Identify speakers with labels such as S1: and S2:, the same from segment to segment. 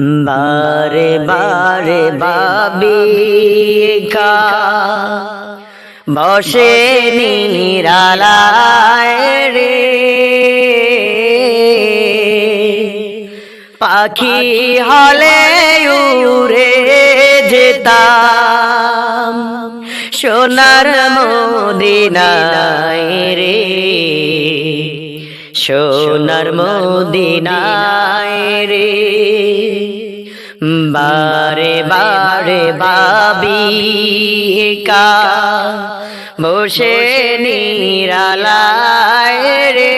S1: বারে বারে বাবি কা। বসে নিরালায় রে। পাখি হলে উড়ে যেতাম, সোনার মদিনায় রে। সোনার মদিনায় রে। বারে বারে বাবি কা বসে নিরালায় রে।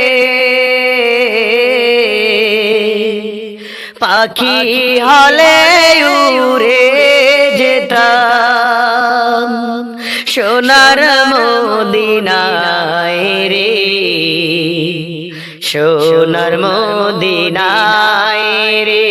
S1: পাখি হলে উড়ে যেতাম, সোনার মদিনায় রে। সোনার মদিনায় রে।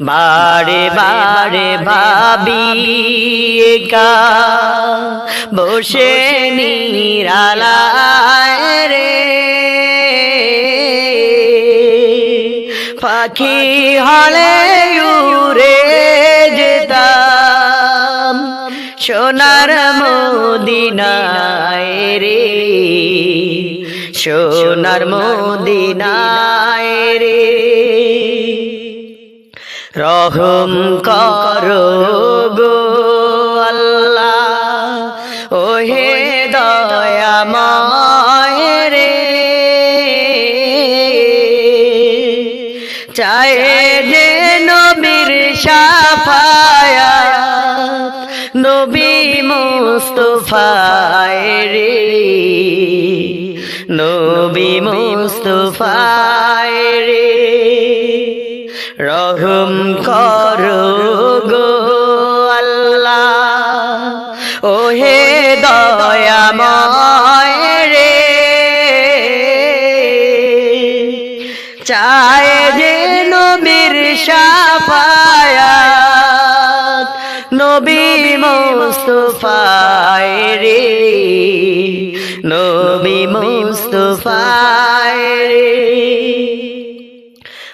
S1: বারে বারে ভাবি একা। বসে নিরালায় রে। পাখি হলে উড়ে যেতাম। সোনার মদিনায় রে। সোনার মদিনায় রহম করো গো আল্লাহ। ওহে দয়াময় রে চাহে যে নবীর সাফায়া নবী মুস্তফায় রে নবী মুস্তফায় রে রহম করো গো আল্লাহ। ওহে দয়াময় রে। চায় যে নবীর সাফায়াত, নবী মুস্তফায় রে। নবী মুস্তফায় রে।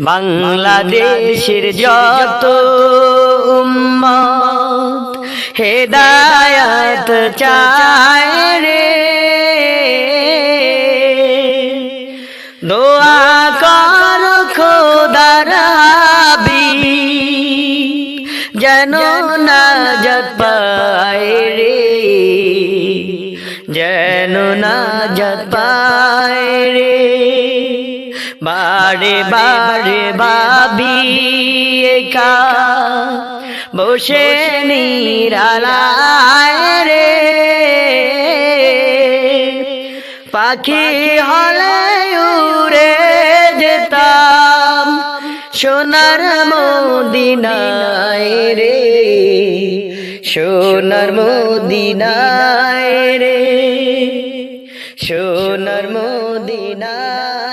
S1: বাংলাদেশের যত উম্মত হেদায়াত চায় রে। দোয়া কর খোদার হাবি যেন না পায় রে। যেন না পায় রে। বারে বারে বাবি বসে নিরালায় রে। পাখি হলে উড়ে যেতাম সোনার মদিনায় রে। সোনার মদিনায় রে। সোনার মদিনায়